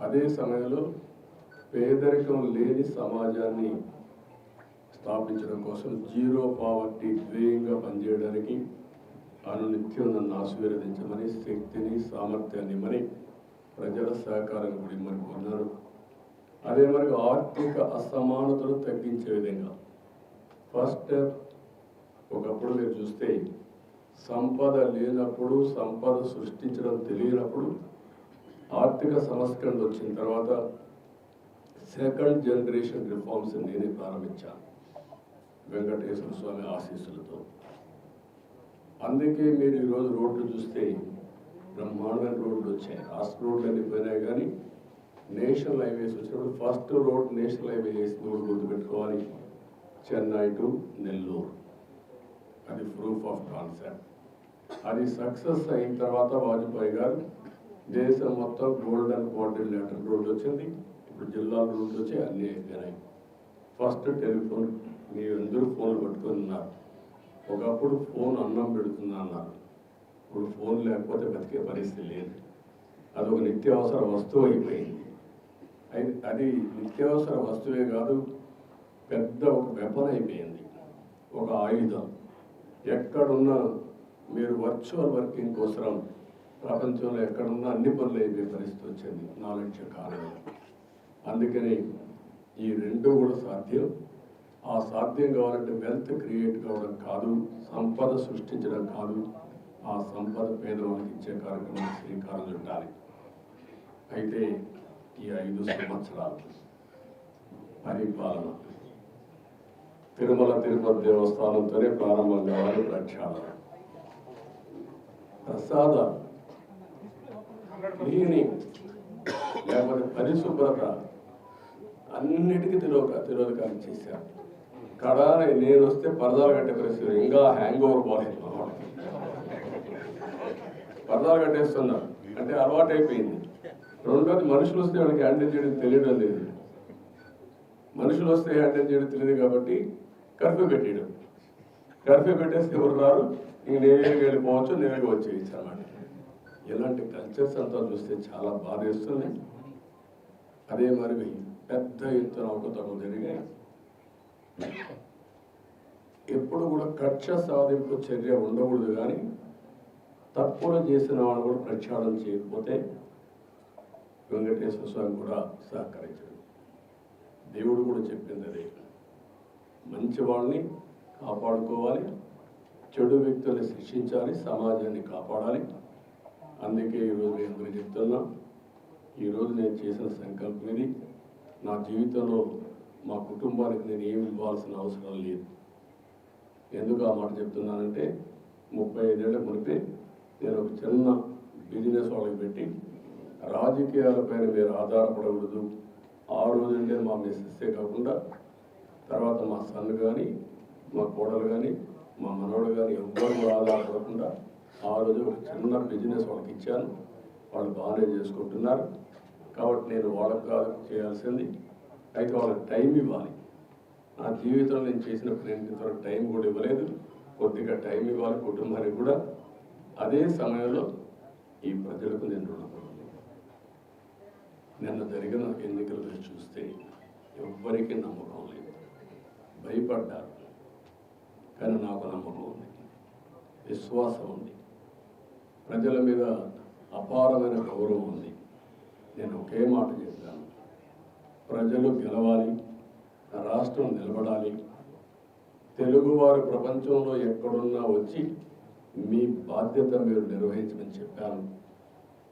అదే సమయంలో పేదరికం లేని సమాజాన్ని స్థాపించడం కోసం జీరో పావర్టీ ధ్యేయంగా పనిచేయడానికి అనునిత్యం నన్ను ఆశీర్వదించమని శక్తిని సామర్థ్యాన్ని ఇమ్మని ప్రజల సహకారం కూడా ఇమ్మని కోరినారు అదే మరి ఆర్థిక అసమానతలు తగ్గించే విధంగా ఫస్ట్ ఒకప్పుడు మీరు చూస్తే సంపద లేనప్పుడు సంపద సృష్టించడం తెలియనప్పుడు ఆర్థిక సంస్కరణలు వచ్చిన తర్వాత సెకండ్ జనరేషన్ రిఫార్మ్స్ నేనే ప్రారంభించాను వెంకటేశ్వర స్వామి ఆశీస్సులతో. అందుకే మీరు ఈరోజు రోడ్లు చూస్తే బ్రహ్మాండమైన రోడ్లు వచ్చాయి. రాష్ట్ర రోడ్లు అన్ని పోయినాయి కానీ నేషనల్ హైవేస్ వచ్చినప్పుడు ఫస్ట్ రోడ్ నేషనల్ హైవే వేసి రోడ్ గుర్తుపెట్టుకోవాలి చెన్నై టు నెల్లూరు. అది ప్రూఫ్ ఆఫ్ కాన్సెప్ట్ అది సక్సెస్ అయిన తర్వాత వాజ్పేయి గారు దేశం మొత్తం గోల్డెన్ కోఆర్డినేటర్ రోడ్డు వచ్చింది. ఇప్పుడు జిల్లా రోడ్లు వచ్చి అన్నీ అయిపోయినాయి. ఫస్ట్ టెలిఫోన్ మీ అందరూ ఫోన్లు పట్టుకొని ఉన్నారు. ఒకప్పుడు ఫోన్ అన్నం పెడుతుందా అన్నారు. ఇప్పుడు ఫోన్ లేకపోతే బతికే పరిస్థితి లేదు. అది ఒక నిత్యావసర వస్తువు అయిపోయింది. అది అది నిత్యావసర వస్తువే కాదు పెద్ద ఒక వెపన్ అయిపోయింది. ఒక ఆయుధం. ఎక్కడున్నా మీరు వర్చువల్ వర్కింగ్ కోసం ప్రపంచంలో ఎక్కడున్నా అన్ని పనులు అయిపోయే పరిస్థితి వచ్చింది నాలెడ్జ్ కారణం అందుకని ఈ రెండు కూడా సాధ్యం. ఆ సాధ్యం కావాలంటే వెల్త్ క్రియేట్ కావడం కాదు సంపద సృష్టించడం కాదు. ఆ సంపద పేదవాళ్ళకి ఇచ్చే కార్యక్రమం శ్రీకారం చుట్టాలి. అయితే ఈ ఐదు సంవత్సరాలు పరిపాలన తిరుమల తిరుపతి దేవస్థానంతోనే ప్రారంభం కావాలి ప్రక్షాళన. ప్రసాద నీని లేకపోతే పరిశుభ్రత అన్నిటికీ తిరోక తిరోధకాలు చేశారు. కడాన నేను వస్తే పరదాలు కట్టే పరిస్థితి ఇంకా హ్యాంగ్ ఓవర్ పోలేదు అన్నమాట. పరదాలు కట్టేస్తున్నారు. అంటే అలవాటు అయిపోయింది రెండోది మనుషులు వస్తే వాళ్ళకి హ్యాండిల్ చేయడం తెలియడం లేదు. మనుషులు వస్తే హ్యాండిల్ చేయడం తెలియదు కాబట్టి కర్ఫ్యూ పెట్టేయడం. కర్ఫ్యూ పెట్టేస్తే ఎవరు రారు? ఇంక నేరుగా వెళ్ళిపోవచ్చు నేరుగా వచ్చేయచ్చు అన్నమాట. ఇలాంటి కల్చర్స్ అంతా చూస్తే చాలా బాధేస్తుంది అదే మరి పెద్ద ఎత్తున అవకతలు జరిగాయి ఎప్పుడు కూడా కక్ష సాధింపు చర్య ఉండకూడదు కానీ తప్పులు చేసిన వాళ్ళు కూడా ప్రక్షాళన చేయకపోతే వెంకటేశ్వర స్వామి కూడా సహకరించడం. దేవుడు కూడా చెప్పింది అదే. మంచి వాళ్ళని కాపాడుకోవాలి చెడు వ్యక్తుల్ని శిక్షించాలి సమాజాన్ని కాపాడాలి. అందుకే ఈరోజు నేను మీకు చెప్తున్నా. ఈరోజు నేను చేసిన సంకల్పం ఇది నా జీవితంలో మా కుటుంబానికి నేను ఏమి ఇవ్వాల్సిన అవసరం లేదు. ఎందుకు ఆ మాట చెప్తున్నానంటే ముప్పై ఐదేళ్ళ మునిపే నేను ఒక చిన్న బిజినెస్ వాళ్ళకి పెట్టి రాజకీయాలపైన మీరు ఆధారపడకూడదు. ఆ రోజుంటే మా మిస్సెస్సే కాకుండా తర్వాత మా సన్ కానీ మా కోడలు కానీ మా మనవడు కానీ ఎవ్వరు ఆధారపడకుండా ఆ రోజు ఒక చిన్న బిజినెస్ వాళ్ళకి ఇచ్చాను. వాళ్ళు బాగానే చేసుకుంటున్నారు. కాబట్టి నేను వాళ్ళకు కాదు చేయాల్సింది. అయితే వాళ్ళకి టైం ఇవ్వాలి. నా జీవితంలో నేను చేసిన ప్రయత్నంతో టైం కూడా ఇవ్వలేదు. కొద్దిగా టైం ఇవ్వాలి కుటుంబానికి కూడా. అదే సమయంలో ఈ ప్రజలకు నేను రుణపడి నిన్న జరిగిన ఎన్నికలు చూస్తే ఎవ్వరికీ నమ్మకం లేదు. భయపడ్డారు. కానీ నాకు నమ్మకం ఉంది. విశ్వాసం ఉంది. ప్రజల మీద అపారమైన గౌరవం ఉంది. నేను ఒకే మాట చెప్పాను. ప్రజలు గెలవాలి రాష్ట్రం నిలబడాలి. తెలుగువారు ప్రపంచంలో ఎక్కడున్నా వచ్చి మీ బాధ్యత మీరు నిర్వహించమని చెప్పాను.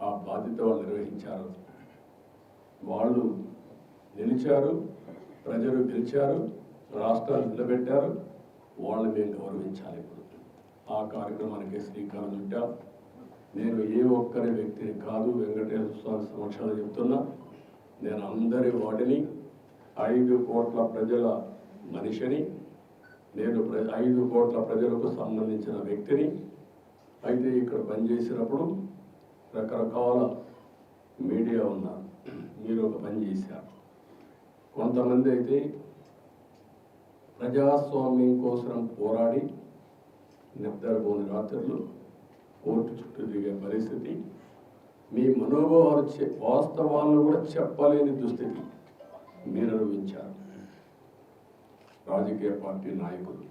ఆ బాధ్యత వాళ్ళు నిర్వహించారు. వాళ్ళు నిలిచారు ప్రజలు గెలిచారు రాష్ట్రాలు నిలబెట్టారు. వాళ్ళని మేము గౌరవించాలి ఇప్పుడు. ఆ కార్యక్రమానికి శ్రీకారం చుట్టాం. నేను ఏ ఒక్కరి వ్యక్తిని కాదు వెంకటేశ్వర స్వామి సమక్షంలో చెప్తున్నా. నేను అందరి వాటిని ఐదు కోట్ల ప్రజల మనిషిని నేను ప్ర- ఐదు కోట్ల ప్రజలకు సంబంధించిన వ్యక్తిని అయితే ఇక్కడ పనిచేసినప్పుడు రకరకాల మీడియా ఉన్నారు మీరు ఒక పని చేశారు. కొంతమంది అయితే ప్రజాస్వామ్యం కోసం పోరాడి నిద్రపోని రాత్రులు కోర్టు చుట్టూ తిరిగే పరిస్థితి. మీ మనోభావాలు వాస్తవాలను కూడా చెప్పలేని దుస్థితి మీరు అనుభవించారు. రాజకీయ పార్టీ నాయకులు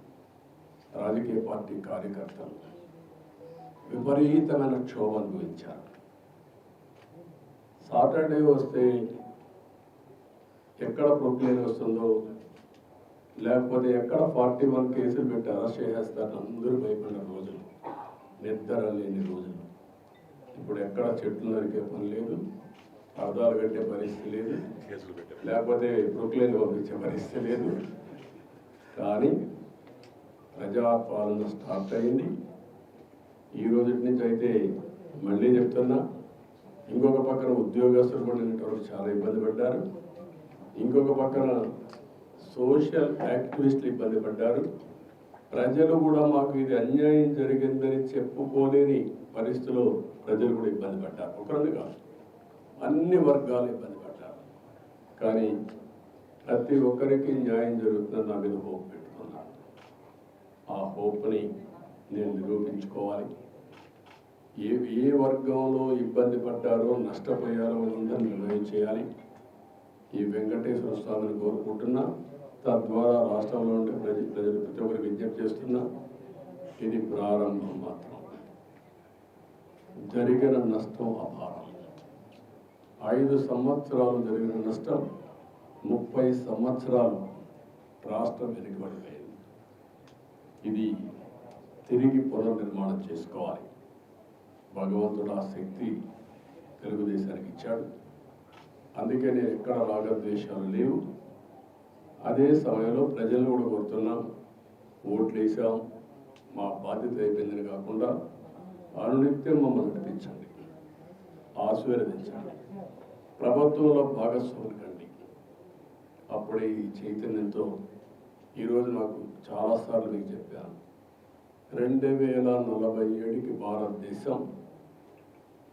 రాజకీయ పార్టీ కార్యకర్తలు విపరీతమైన క్షోభ అనుభవించారు. సాటర్డే వస్తే ఎక్కడ ప్రొక్లేన్ వస్తుందో లేకపోతే ఎక్కడ ఫార్టీ వన్ కేసులు పెట్టి అరెస్ట్ చేసేస్తారు అందరూ భయపడిన రోజులు. నిద్ర లేని రోజులు. ఇప్పుడు ఎక్కడ చెట్లు నరికే పని లేదు అర్థాలు కట్టే పరిస్థితి లేదు లేకపోతే ప్రొక్లేన్ పంపించే పరిస్థితి లేదు. కానీ ప్రజాపాలన స్టార్ట్ అయింది. ఈ రోజు నుంచి అయితే మళ్ళీ చెప్తున్నా ఇంకొక పక్కన ఉద్యోగస్తులు కూడా నిన్నటి చాలా ఇబ్బంది పడ్డారు. ఇంకొక పక్కన సోషల్ యాక్టివిస్టులు ఇబ్బంది పడ్డారు. ప్రజలు కూడా మాకు ఇది అన్యాయం జరిగిందని చెప్పుకోలేని పరిస్థితిలో ప్రజలు కూడా ఇబ్బంది పడ్డారు. ఒకరిని కాదు అన్ని వర్గాలు ఇబ్బంది పడ్డారు. కానీ ప్రతి ఒక్కరికి న్యాయం జరుగుతుందని నా మీద హోప్ పెట్టుకున్నాను. ఆ హోప్ని నేను నిరూపించుకోవాలి. ఏ ఏ వర్గంలో ఇబ్బంది పడ్డారో నష్టపోయారో అందరిని నిర్ణయం చేయాలి. ఈ వెంకటేశ్వర స్వామిని కోరుకుంటున్నా. తద్వారా రాష్ట్రంలో ఉండే ప్రజ ప్రజలు ప్రతి ఒక్కరికి విజ్ఞప్తి చేస్తున్నా ఇది ప్రారంభం మాత్రం. జరిగిన నష్టం అపారం. ఐదు సంవత్సరాలు జరిగిన నష్టం ముప్పై సంవత్సరాలు రాష్ట్రం వెనుకబడిపోయింది. ఇది తిరిగి పునర్నిర్మాణం చేసుకోవాలి. భగవంతుడు ఆ శక్తి తెలుగుదేశానికి ఇచ్చాడు. అందుకే నేను ఎక్కడ రాగద్వేషాలు లేవు. అదే సమయంలో ప్రజలు కూడా కోరుతున్నాం ఓట్లు వేసాం. మా బాధ్యత అయిపోయిందని కాకుండా అనునిత్యం మమ్మల్ని నడిపించండి ఆశీర్వదించండి. ప్రభుత్వంలో భాగస్వాములు కండి. అప్పుడే ఈ చైతన్యంతో ఈరోజు నాకు చాలాసార్లు మీకు చెప్పాను. రెండు వేల నలభై ఏడుకి భారతదేశం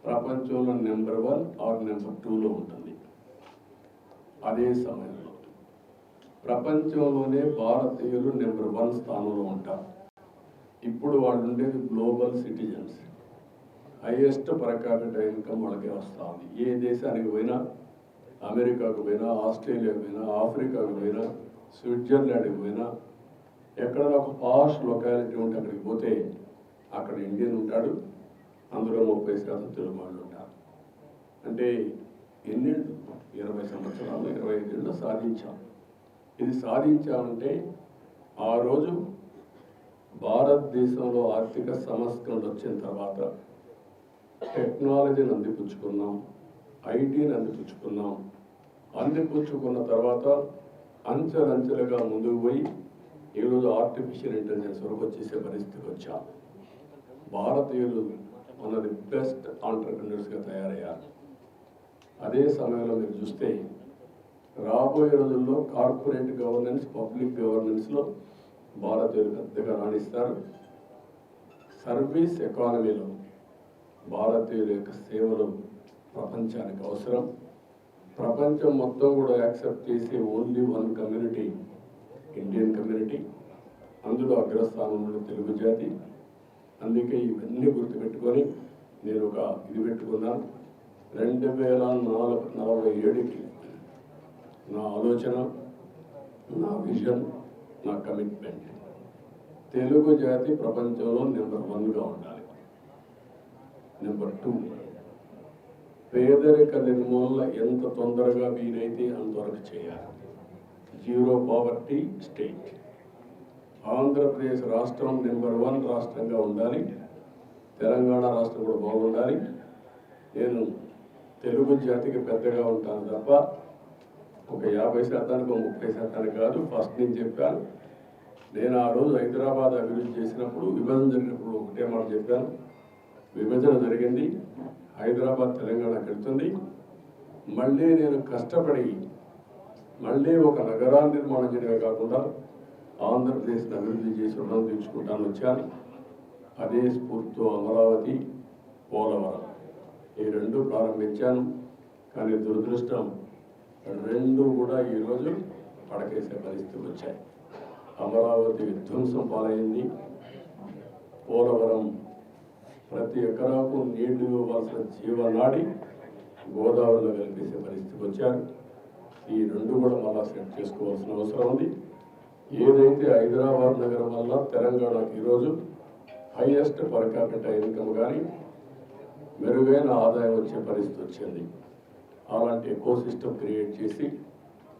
ప్రపంచంలో నెంబర్ వన్ ఆర్ నెంబర్ టూలో ఉంటుంది. అదే సమయంలో ప్రపంచంలోనే భారతీయులు నెంబర్ వన్ స్థానంలో ఉంటారు. ఇప్పుడు వాళ్ళు ఉండేది global citizens. Highest per capita income వాళ్ళకే వస్తూ ఉంది ఏ దేశానికి పోయినా అమెరికాకు పోయినా ఆస్ట్రేలియాకు పోయినా ఆఫ్రికాకు పోయినా స్విట్జర్లాండ్కి పోయినా ఎక్కడ ఒక పాష్ లొకాలిటీ ఉంటే అక్కడికి పోతే అక్కడ ఇండియన్ ఉంటాడు. అందులో ముప్పై శాతం తెలుగు వాళ్ళు ఉంటారు. అంటే ఎన్నేళ్ళు ఇరవై సంవత్సరాలు ఇరవై ఐదేళ్ళు సాధించాం. ఇది సాధించామంటే ఆ రోజు భారతదేశంలో ఆర్థిక సంస్కరణలు వచ్చిన తర్వాత టెక్నాలజీని అందిపుచ్చుకున్నాం ఐటీని అందిపుచ్చుకున్నాం. అందిపుచ్చుకున్న తర్వాత అంచెలంచెలుగా ముందుకు పోయి ఈరోజు ఆర్టిఫిషియల్ ఇంటెలిజెన్స్ వరకు వచ్చేసే పరిస్థితికి వచ్చాం. భారతీయులు మనది బెస్ట్ ఆంటర్ప్రినర్స్గా తయారయ్యారు. అదే సమయంలో మీరు చూస్తే రాబోయే రోజుల్లో కార్పొరేట్ గవర్నెన్స్ పబ్లిక్ గవర్నెన్స్లో భారతీయులు పెద్దగా రాణిస్తారు. సర్వీస్ ఎకానమీలో భారతీయుల యొక్క సేవలు ప్రపంచానికి అవసరం. ప్రపంచం మొత్తం కూడా యాక్సెప్ట్ చేసే only one community Indian community. అందులో అగ్రస్థానంలో తెలుగు జాతి. అందుకే ఇవన్నీ గుర్తుపెట్టుకొని నేను ఒక ఇది పెట్టుకున్నాను. రెండు వేల నాలుగు నలభై ఏడుకి నా ఆలోచన నా విజన్ నా కమిట్మెంట్ తెలుగు జాతి ప్రపంచంలో నెంబర్ వన్గా ఉండాలి. నెంబర్ టూ పేదరిక నిర్మూలన ఎంత తొందరగా వీలైతే అంతవరకు చేయాలి. జీరో పావర్టీ స్టేట్ ఆంధ్రప్రదేశ్ రాష్ట్రం నెంబర్ వన్ రాష్ట్రంగా ఉండాలి. తెలంగాణ రాష్ట్రం కూడా బాగుండాలి. నేను తెలుగు జాతికి పెద్దగా ఉంటాను తప్ప ఒక యాభై శాతానికి ఒక ముప్పై శాతానికి కాదు ఫస్ట్ నేను చెప్పాను. నేను ఆ రోజు హైదరాబాద్ అభివృద్ధి చేసినప్పుడు విభజన జరిగినప్పుడు ఒకటే మాట చెప్పాను. విభజన జరిగింది. హైదరాబాద్ తెలంగాణ కడుతుంది. మళ్ళీ నేను కష్టపడి మళ్ళీ ఒక నగరాన్ని నిర్మాణం చేయడమే కాకుండా ఆంధ్రప్రదేశ్ అభివృద్ధి చేసి రుణం తీర్చుకుంటాను వచ్చాను. అదే స్ఫూర్తితో అమరావతి పోలవరం. ఈ రెండు ప్రారంభించాను. కానీ దురదృష్టం రెండు కూడా ఈరోజు పడకేసే పరిస్థితి వచ్చాయి. అమరావతి విధ్వంసం పాలైంది. పోలవరం ప్రతి ఎకరాకు నీళ్ళు ఇవ్వాల్సిన జీవనాడి గోదావరిలో కలిపేసే పరిస్థితికి వచ్చారు. ఈ రెండు కూడా మళ్ళా సెట్ చేసుకోవాల్సిన అవసరం ఉంది. ఏదైతే హైదరాబాద్ నగరం వల్ల తెలంగాణకు ఈరోజు హైయెస్ట్ పర్ క్యాపిటల్ ఇన్కమ్ కానీ మెరుగైన ఆదాయం వచ్చే పరిస్థితి వచ్చింది. అలాంటి ఎకో సిస్టమ్ క్రియేట్ చేసి